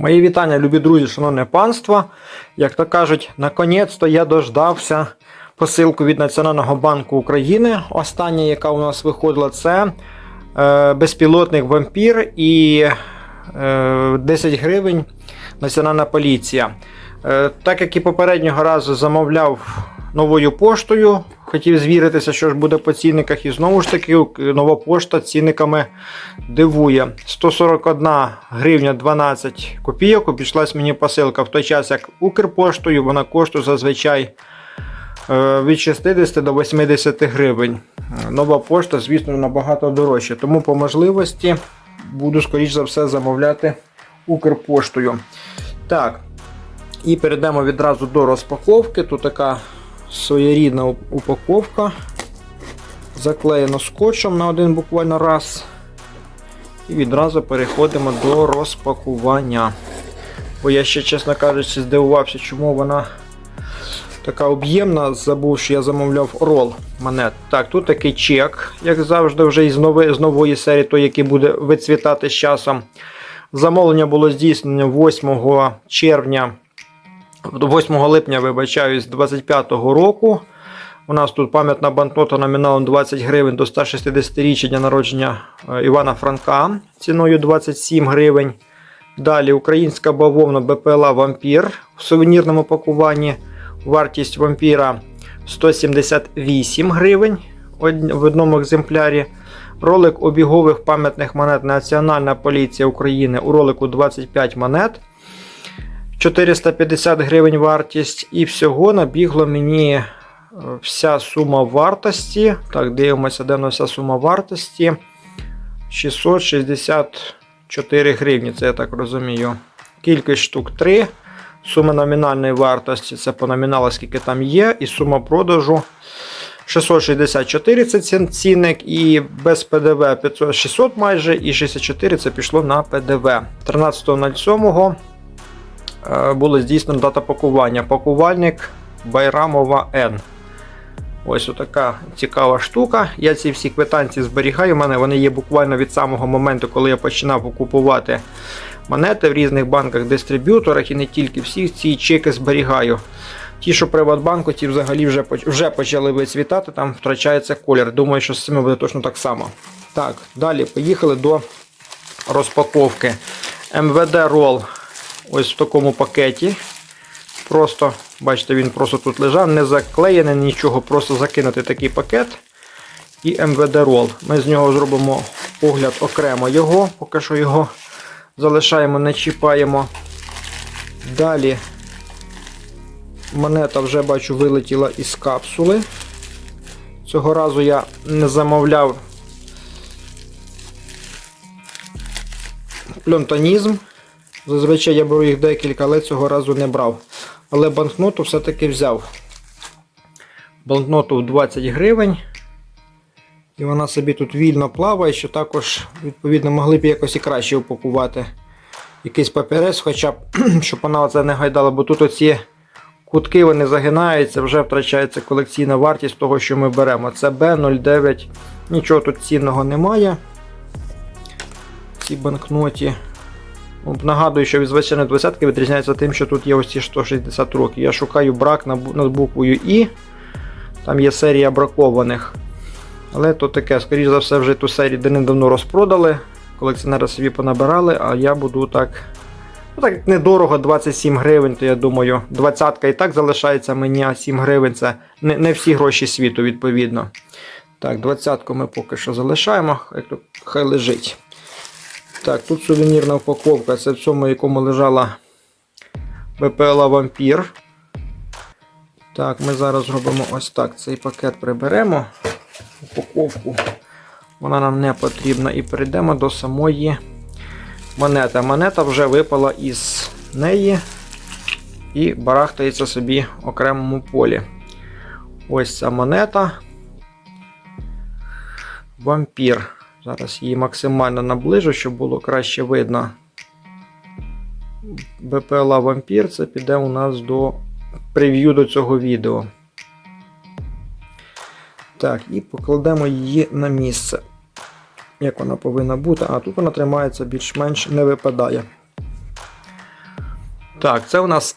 Мої вітання, любі друзі, шановне панство. Як то кажуть, наконець-то я дождався посилку від Національного банку України. Остання, яка у нас виходила, це е, безпілотник вампір і е, 10 гривень Національна поліція. Е, так як і попереднього разу замовляв новою поштою, хотів звіритися, що ж буде по цінниках, і знову ж таки нова пошта цінниками дивує. 141 гривня 12 копійок обійшлась мені посилка в той час, як Укрпоштою вона коштує зазвичай е, від 60 до 80 гривень. Нова пошта, звісно, набагато дорожча. Тому по можливості буду, скоріш за все, замовляти Укрпоштою. Так. І перейдемо відразу до розпаковки. Тут така своєрідна упаковка. Заклеєно скотчем на один буквально раз. І відразу переходимо до розпакування. Бо я ще, чесно кажучи, здивувався, чому вона така об'ємна. Забув, що я замовляв рол монет. Так, тут такий чек, як завжди, вже із, нови, з нової серії, той, який буде вицвітати з часом. Замовлення було здійснено 8 червня, 8 липня, вибачаюсь, 25-го року. У нас тут пам'ятна банкнота номіналом 20 гривень до 160-річчя дня народження е, Івана Франка ціною 27 гривень. Далі українська бавовна БПЛА Вампір в сувенірному пакуванні. Вартість вампіра 178 гривень в одному екземплярі. Ролик обігових пам'ятних монет Національна поліція України у ролику 25 монет. 450 гривень вартість. І всього набігло мені е, вся сума вартості. Так, дивимося, де вся сума вартості. 664 гривні, це я так розумію. Кількість штук 3. Сума номінальної вартості це по номіналу, скільки там є, і сума продажу 664 це ці- цінник, і без ПДВ 500, 600 майже, і 64 це пішло на ПДВ. 13.07 е, було здійснено дата пакування. Пакувальник Байрамова Н. Ось така цікава штука. Я ці всі квитанції зберігаю. У мене вони є буквально від самого моменту, коли я починав купувати монети в різних банках-дистриб'юторах і не тільки всіх ці чеки зберігаю. Ті, що Приватбанку, ті взагалі вже, вже почали вицвітати, там втрачається колір. Думаю, що з цими буде точно так само. Так, далі поїхали до розпаковки. МВД Roll ось в такому пакеті. Просто, бачите, він просто тут лежав, не заклеєний, нічого, просто закинути такий пакет. І МВД Roll. Ми з нього зробимо огляд окремо його, поки що його залишаємо, не чіпаємо. Далі монета вже бачу вилетіла із капсули. Цього разу я не замовляв пльонтонізм. Зазвичай я беру їх декілька, але цього разу не брав. Але банкноту все-таки взяв. Банкноту в 20 гривень. І вона собі тут вільно плаває, що також, відповідно, могли б якось і краще упакувати якийсь папірець, хоча б, щоб вона оце не гайдала, бо тут оці кутки вони загинаються, вже втрачається колекційна вартість того, що ми беремо. Це B09. Нічого тут цінного немає. В цій банкноті. Ну, Нагадую, що від звичайної 20 відрізняється тим, що тут є ось ці 160 років. Я шукаю брак над буквою І. Там є серія бракованих. Але то таке, скоріш за все, вже ту серію давно розпродали. Колекціонери собі понабирали, а я буду так. Ну так недорого, 27 гривень, то я думаю, 20 і так залишається мені, а 7 гривень це не, не всі гроші світу, відповідно. Так, 20 ми поки що залишаємо, хай лежить. Так, тут сувенірна упаковка. Це в цьому, якому лежала БПЛА Вампір. Так, ми зараз зробимо ось так. Цей пакет приберемо. Упаковку. Вона нам не потрібна. І перейдемо до самої монети. Монета вже випала із неї і барахтається собі в окремому полі. Ось ця монета. Вампір. Зараз її максимально наближу, щоб було краще видно. БПЛА Вампір це піде у нас до прев'ю до цього відео. Так, і покладемо її на місце. Як вона повинна бути. А тут вона тримається більш-менш не випадає. Так, це у нас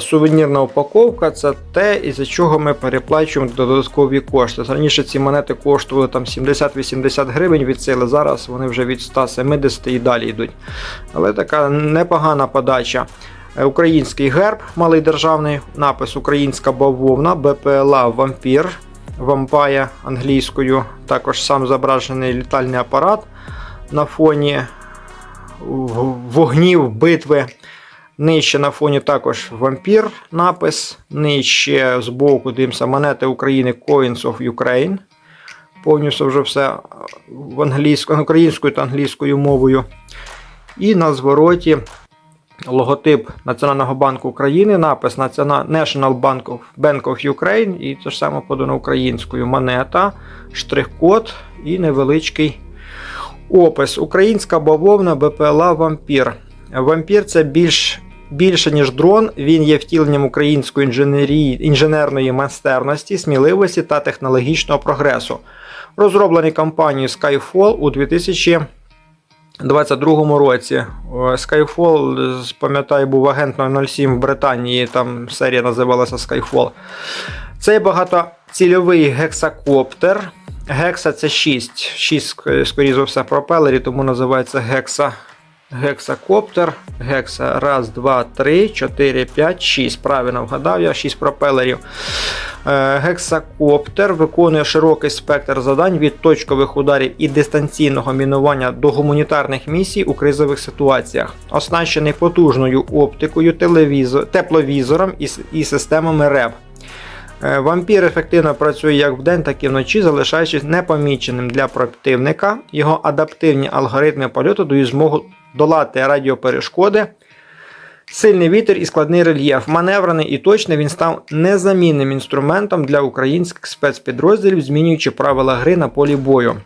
сувенірна упаковка, це те, із-за чого ми переплачуємо додаткові кошти. Раніше ці монети коштували там 70-80 гривень від сили, зараз вони вже від 170 і далі йдуть. Але така непогана подача. Е, Український герб, малий державний напис Українська бавовна, БПЛА Вампір, Вампая англійською. Також сам зображений літальний апарат на фоні вогнів битви. Нижче на фоні також вампір напис. Нижче збоку дивимося монети України Coins of Ukraine. Повністю вже все в англійською, українською та англійською мовою. І на звороті логотип Національного банку України, напис National Bank of, Bank of Ukraine, і те ж саме подано українською монета, штрих-код і невеличкий опис. Українська бавовна БПЛА Вампір. Вампір це більш, більше, ніж дрон. Він є втіленням української інженерії, інженерної майстерності, сміливості та технологічного прогресу. Розроблений компанією Skyfall у 2022 році. Skyfall, пам'ятаю, був агент 007 в Британії, там серія називалася Skyfall. Цей багатоцільовий гексакоптер. Гекса це 6. 6, скоріше за все, пропелерів, тому називається гекса. Гексакоптер. Гекса. Раз, два, три, чотири, п'ять, шість. Правильно вгадав я, 6 пропелерів. Е, Гексакоптер виконує широкий спектр завдань від точкових ударів і дистанційного мінування до гуманітарних місій у кризових ситуаціях, оснащений потужною оптикою, телевізор, тепловізором і, і системами РЕБ. Е, Вампір ефективно працює як вдень, так і вночі, залишаючись непоміченим для противника. Його адаптивні алгоритми польоту дають змогу долати радіоперешкоди. Сильний вітер і складний рельєф. Маневрений і точний він став незамінним інструментом для українських спецпідрозділів, змінюючи правила гри на полі бою.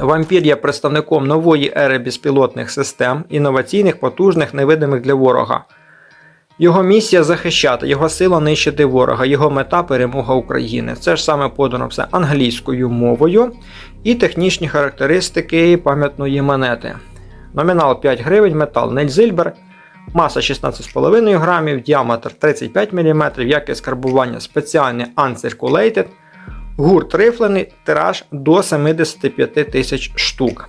Вампір є представником нової ери безпілотних систем, інноваційних, потужних, невидимих для ворога. Його місія захищати, його сила нищити ворога, його мета перемога України. Це ж саме подано все англійською мовою і технічні характеристики пам'ятної монети. Номінал 5 гривень, метал Нельзильбер, маса 16,5 грамів, діаметр 35 мм, якість карбування спеціальний uncirculated, гурт рифлений, тираж до 75 тисяч штук.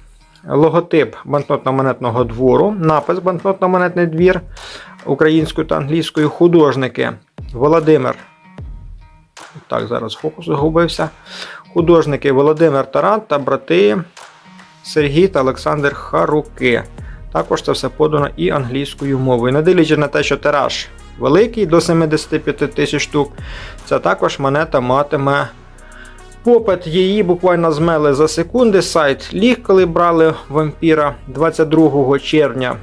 Логотип банкнотно-монетного двору, напис банкнотно-монетний двір українською та англійською художники Володимир. Так, зараз фокус загубився. Художники Володимир Таран та брати Сергій та Олександр Харуки. Також це все подано і англійською мовою. Не дивлячись на те, що тираж великий до 75 тисяч штук, це також монета матиме попит. Її буквально змели за секунди. Сайт ліг, коли брали вампіра 22 червня.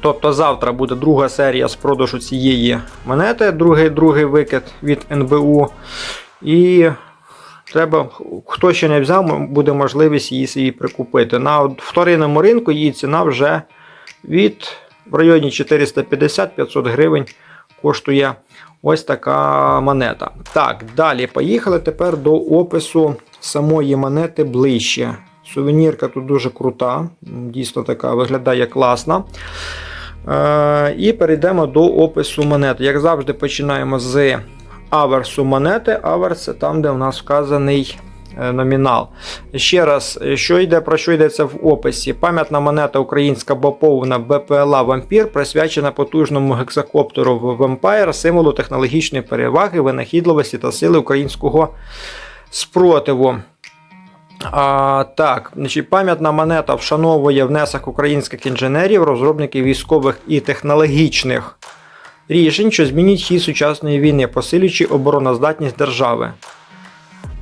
Тобто завтра буде друга серія з продажу цієї монети, другий, другий викид від НБУ. І треба, хто ще не взяв, буде можливість її собі прикупити. На вторинному ринку її ціна вже від в районі 450-500 гривень коштує ось така монета. Так, далі поїхали тепер до опису самої монети ближче. Сувенірка тут дуже крута, дійсно така виглядає класно. Е, і перейдемо до опису монети. Як завжди, починаємо з аверсу монети. Аверс це там, де у нас вказаний е, номінал. Ще раз, що йде, про що йдеться в описі? Пам'ятна монета українська боповна БПЛА Вампір присвячена потужному гексакоптеру в Vampire, символу технологічної переваги, винахідливості та сили українського спротиву. А, так, значить, пам'ятна монета вшановує внесок українських інженерів, розробників військових і технологічних рішень, що змінюють хід сучасної війни, посилюючи обороноздатність держави.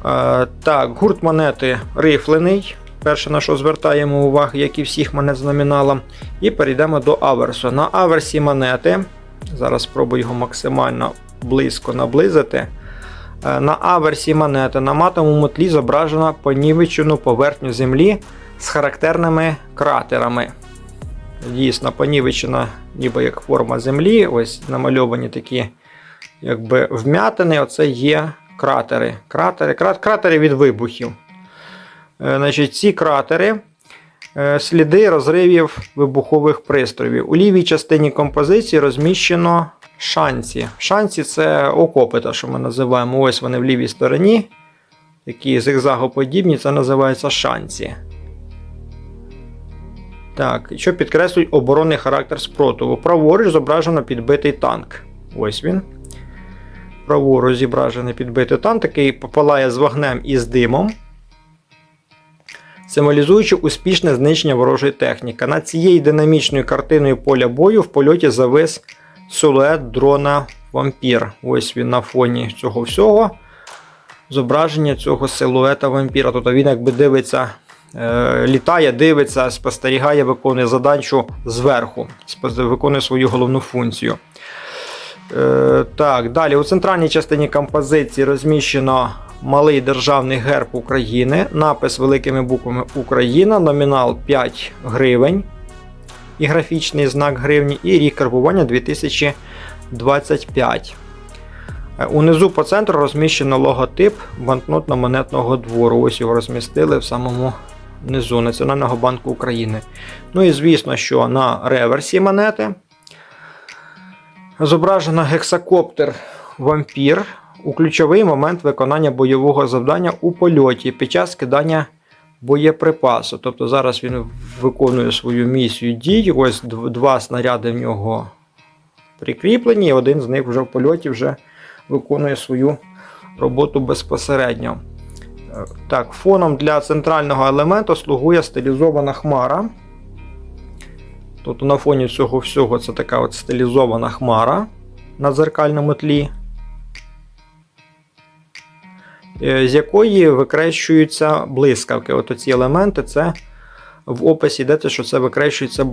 А, так, гурт монети рифлений. Перше, на що звертаємо увагу, як і всіх монет з номіналом. І перейдемо до аверсу. На аверсі монети. Зараз спробую його максимально близько наблизити. Е, На аверсі монети на матовому тлі зображено понівечену поверхню землі з характерними кратерами. Дійсно, понівечена, ніби як форма землі. Ось намальовані такі якби вм'ятини. Оце є кратери. Кратери, кратери від вибухів. Е, Значить, ці кратери е, сліди розривів вибухових пристроїв. У лівій частині композиції розміщено шанці. Шанці це окопи, те, що ми називаємо. Ось вони в лівій стороні. Такі зигзагоподібні, це називається шанці. Так, що підкреслюють оборонний характер спротиву. Праворуч зображено підбитий танк. Ось він. Праворуч зображений підбитий танк, який попалає з вогнем і з димом, символізуючи успішне знищення ворожої техніки. Над цією динамічною картиною поля бою в польоті завис силует дрона вампір. Ось він на фоні цього всього. Зображення цього силуета вампіра. Тобто він якби дивиться літає, дивиться, спостерігає, виконує задачу зверху, виконує свою головну функцію. Е, так, далі у центральній частині композиції розміщено малий державний герб України, напис великими буквами Україна, номінал 5 гривень і графічний знак гривні, і рік карбування 2025. Е, Унизу по центру розміщено логотип банкнотно-монетного двору. Ось його розмістили в самому низу Національного банку України. Ну і звісно, що на реверсі монети зображено гексакоптер вампір у ключовий момент виконання бойового завдання у польоті під час скидання боєприпасу. Тобто зараз він виконує свою місію дій. Ось два снаряди в нього прикріплені, і один з них вже в польоті вже виконує свою роботу безпосередньо. Так, фоном для центрального елементу слугує стилізована хмара. Тобто на фоні цього всього це така от стилізована хмара на дзеркальному тлі, е, з якої викрещуються блискавки. От ці елементи це в описі йдеться, що це викрещуються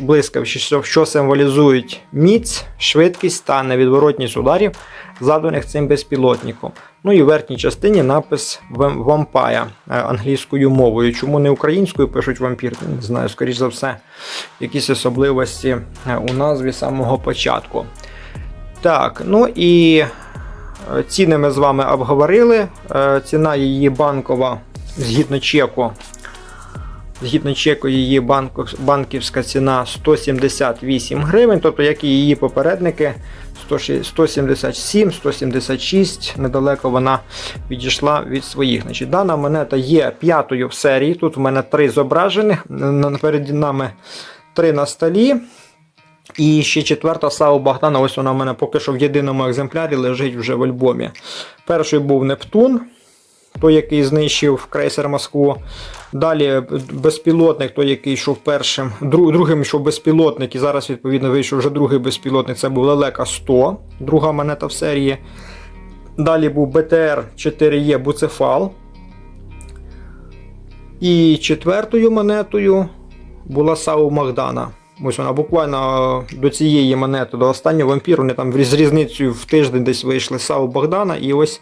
блискавки, що, символізують міць, швидкість та невідворотність ударів, заданих цим безпілотником. Ну і в верхній частині напис «Вам- Vampire» е, англійською мовою. Чому не українською пишуть вампір? Не знаю, скоріш за все, якісь особливості е, у назві самого початку. Так, ну і е, ціни ми з вами обговорили. Ціна її банкова згідно чеку. Згідно чеку, її банківська ціна 178 гривень, тобто як і її попередники 177, 176, недалеко вона відійшла від своїх. Значить, дана монета є п'ятою в серії. Тут в мене три зображених. на- Перед нами три на столі. І ще четверта Сау Богдана, ось вона в мене поки що в єдиному екземплярі лежить вже в альбомі. Перший був Нептун, той, який знищив крейсер Москву. Далі безпілотник, той, який йшов першим. Друг, другим йшов безпілотник, і зараз, відповідно, вийшов вже другий безпілотник. Це був Лелека 100, друга монета в серії. Далі був БТР 4Е Буцефал. І четвертою монетою була Сау Магдана. Ось вона буквально до цієї монети, до останнього вампіру, вони там з різницею в тиждень десь вийшли Сау Богдана і ось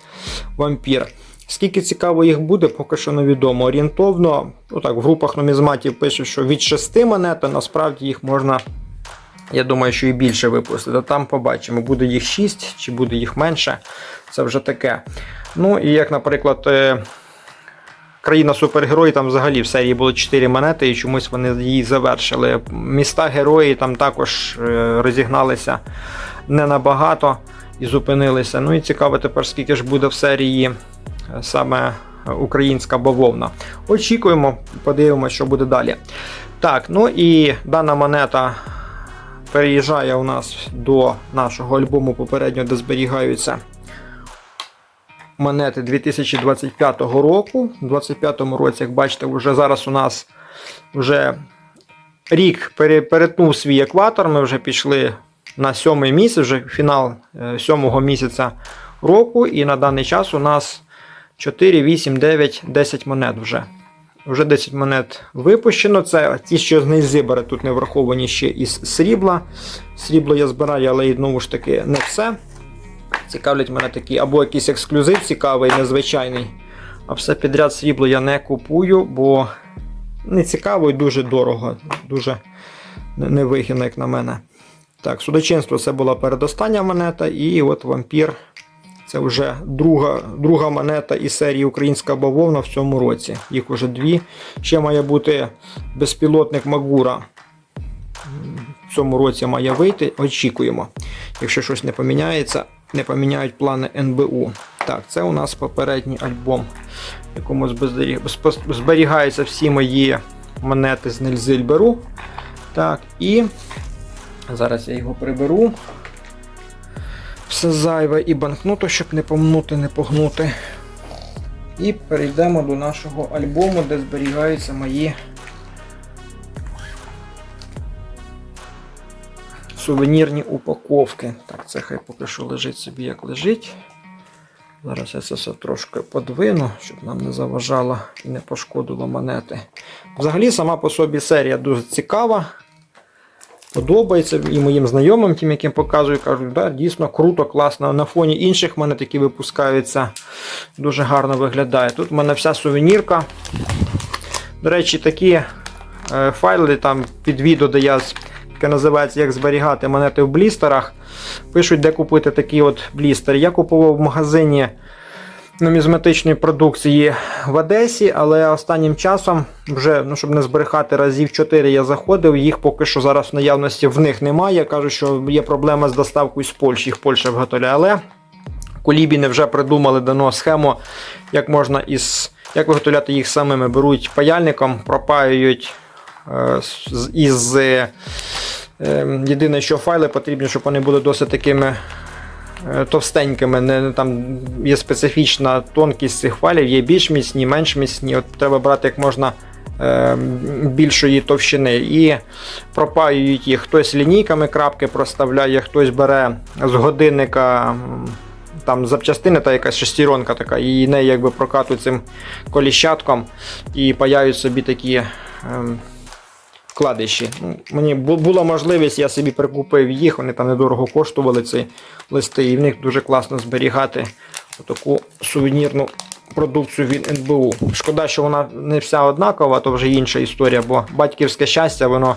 вампір. Скільки цікаво їх буде, поки що невідомо. Орієнтовно, ну так, в групах нумізматів пишуть, що від 6 монет, а насправді їх можна, я думаю, що і більше випустити. Там побачимо, буде їх 6 чи буде їх менше. Це вже таке. Ну і як, наприклад, е, країна супергерої, там взагалі в серії було 4 монети, і чомусь вони її завершили. Міста герої там також е, розігналися не набагато і зупинилися. Ну і цікаво тепер, скільки ж буде в серії саме українська бавовна. Очікуємо, подивимося, що буде далі. Так, ну і дана монета переїжджає у нас до нашого альбому попередньо, де зберігаються монети 2025 року. У 2025 році, як бачите, вже зараз у нас вже рік перетнув свій екватор. Ми вже пішли на сьомий місяць, вже фінал е, сьомого місяця року. І на даний час у нас 4, 8, 9, 10 монет вже. Вже 10 монет випущено. Це ті, що з зібрали, тут не враховані ще із срібла. Срібло я збираю, але і знову ж таки не все. Цікавлять мене такі, або якийсь ексклюзив цікавий, незвичайний. А все підряд срібло я не купую, бо не цікаво і дуже дорого, дуже не- невигідно, як на мене. Так, судочинство це була передостання монета, і от вампір Це вже друга, друга монета із серії Українська бавовна в цьому році. Їх вже дві. Ще має бути безпілотник Магура. В цьому році має вийти. Очікуємо. Якщо щось не поміняється, не поміняють плани НБУ. Так, це у нас попередній альбом, в якому зберігаються всі мої монети з Нельзильберу. Так, і зараз я його приберу. Все зайве і банкноту, щоб не помнути, не погнути. І перейдемо до нашого альбому, де зберігаються мої сувенірні упаковки. Так, це хай поки що лежить собі як лежить. Зараз я це все трошки подвину, щоб нам не заважало і не пошкодило монети. Взагалі, сама по собі серія дуже цікава. Подобається і моїм знайомим, тим, яким показую, кажуть, да, дійсно круто, класно. На фоні інших монет, які випускаються, дуже гарно виглядає. Тут в мене вся сувенірка. До речі, такі е, файли там під відео, де я яке називається Як зберігати монети в блістерах. Пишуть, де купити такі от блістери. Я купував в магазині нумізматичної продукції в Одесі, але останнім часом, вже, ну, щоб не зберігати разів 4 я заходив, їх поки що зараз в наявності в них немає. Кажуть, що є проблема з доставкою з Польщі, їх Польща виготовляє. Але Кулібіни вже придумали дано схему, як можна із як виготовляти їх самими. Беруть паяльником, пропаюють е, із. Е, е, єдине, що файли потрібні, щоб вони були досить такими товстенькими. Не, там є специфічна тонкість цих файлів, є більш міцні, менш міцні. От треба брати як можна е, більшої товщини і пропаюють їх. Хтось лінійками крапки проставляє, хтось бере з годинника. Там запчастини та якась шестеренка така, і неї якби прокатують цим коліщатком і паяють собі такі ем, вкладиші. Ну, мені була можливість, я собі прикупив їх, вони там недорого коштували ці листи, і в них дуже класно зберігати таку сувенірну продукцію від НБУ. Шкода, що вона не вся однакова, то вже інша історія, бо батьківське щастя, воно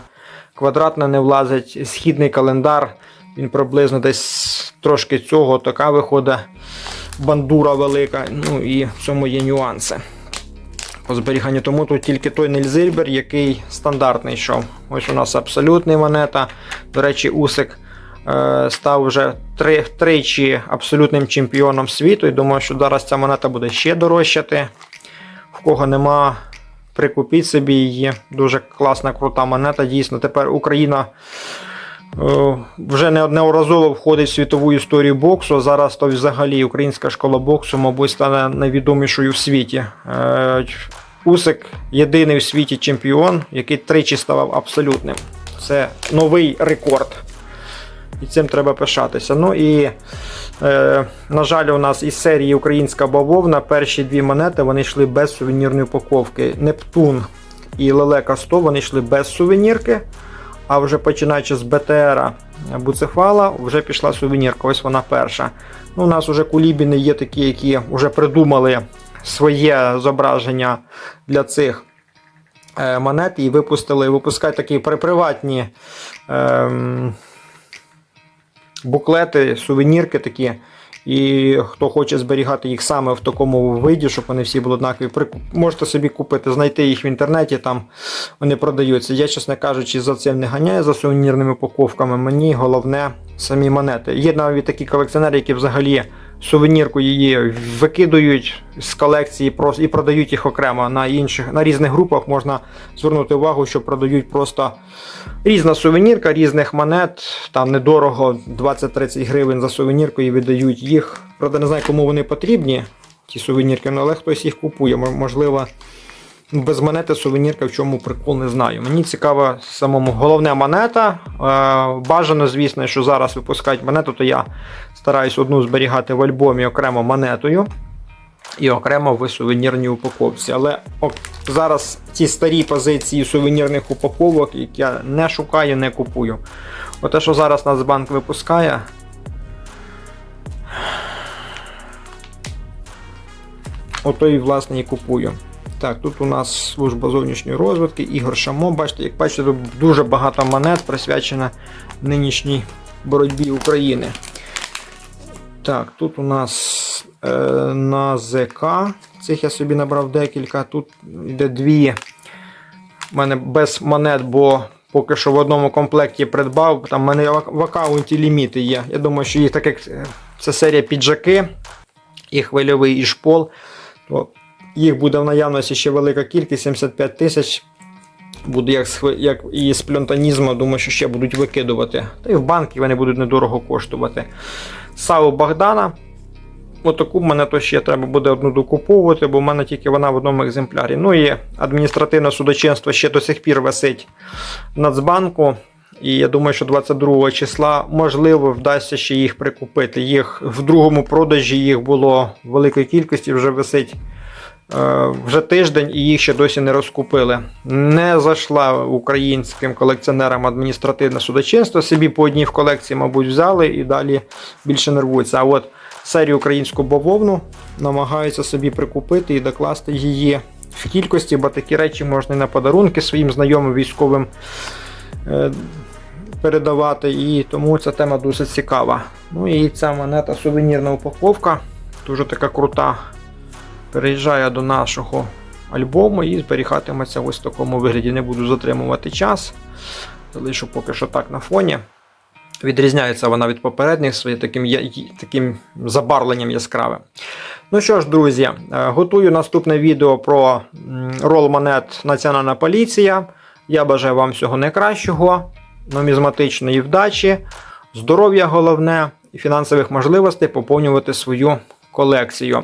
квадратне не влазить, східний календар, він приблизно десь трошки цього, така виходить бандура велика. Ну і в цьому є нюанси по зберіганню. Тому тут тільки той Нельзильбер, який стандартний йшов. Ось у нас абсолютний монета. До речі, Усик е, став вже три, тричі абсолютним чемпіоном світу. І думаю, що зараз ця монета буде ще дорожчати. В кого нема, прикупіть собі її. Дуже класна, крута монета. Дійсно, тепер Україна. Е, Вже неодноразово входить в світову історію боксу. Зараз то взагалі українська школа боксу, мабуть, стане найвідомішою в світі. Е, Усик єдиний в світі чемпіон, який тричі ставав абсолютним. Це новий рекорд. І цим треба пишатися. Ну і, е, на жаль, у нас із серії Українська бавовна перші дві монети вони йшли без сувенірної упаковки. Нептун і Лелека 100 вони йшли без сувенірки. А вже починаючи з БТРа Буцефала, вже пішла сувенірка. Ось вона перша. Ну, у нас вже кулібіни є такі, які вже придумали своє зображення для цих е, монет і випустили, випускають такі при- приватні ем, буклети, сувенірки такі. І хто хоче зберігати їх саме в такому виді, щоб вони всі були однакові, можете собі купити, знайти їх в інтернеті, там вони продаються. Я, чесно кажучи, за цим не ганяю за сувенірними упаковками. Мені головне самі монети. Є навіть такі колекціонери, які взагалі сувенірку її викидують з колекції і продають їх окремо на інших на різних групах. Можна звернути увагу, що продають просто різна сувенірка, різних монет. Там недорого 20-30 гривень за сувенірку і видають їх. Правда, не знаю, кому вони потрібні, ті сувенірки, ну, але хтось їх купує. Можливо, без монети сувенірка в чому прикол не знаю. Мені цікава самому головне монета. Е, бажано, звісно, що зараз випускають монету, то я стараюсь одну зберігати в альбомі окремо монетою і окремо в сувенірній упаковці. Але о, зараз ці старі позиції сувенірних упаковок, які я не шукаю, не купую. Оте, що зараз Нацбанк випускає. Ото і власне і купую. Так, тут у нас служба зовнішньої розвитки, Ігор Шамо. Бачите, як бачите, тут дуже багато монет присвячено нинішній боротьбі України. Так, тут у нас е, на ЗК. Цих я собі набрав декілька. Тут йде дві. У мене без монет, бо поки що в одному комплекті придбав. Там в мене в, в аккаунті ліміти є. Я думаю, що їх так як е, це серія піджаки, і хвильовий, і шпол. То їх буде в наявності ще велика кількість 75 тисяч. Буде як, як і з плюнтанізму, думаю, що ще будуть викидувати. Та й в банки вони будуть недорого коштувати. Саву Богдана. Отаку мене то ще треба буде одну докуповувати, бо в мене тільки вона в одному екземплярі. Ну і адміністративне судочинство ще до сих пір висить в Нацбанку. І я думаю, що 22 числа можливо вдасться ще їх прикупити. Їх в другому продажі їх було в великій кількості, вже висить вже тиждень, і їх ще досі не розкупили. Не зайшла українським колекціонерам адміністративне судочинство. Собі по одній в колекції, мабуть, взяли і далі більше нервуються. А от серію українську бавовну намагаються собі прикупити і докласти її в кількості, бо такі речі можна і на подарунки своїм знайомим військовим е, передавати. І тому ця тема досить цікава. Ну і ця монета сувенірна упаковка, дуже така крута. Переїжджає до нашого альбому і зберігатиметься ось в такому вигляді. Не буду затримувати час. Залишу поки що так на фоні. Відрізняється вона від попередніх своїм таким, таким забарвленням яскравим. Ну що ж, друзі, е, готую наступне відео про рол монет Національна поліція. Я бажаю вам всього найкращого, нумізматичної вдачі, здоров'я головне і фінансових можливостей поповнювати свою колекцію.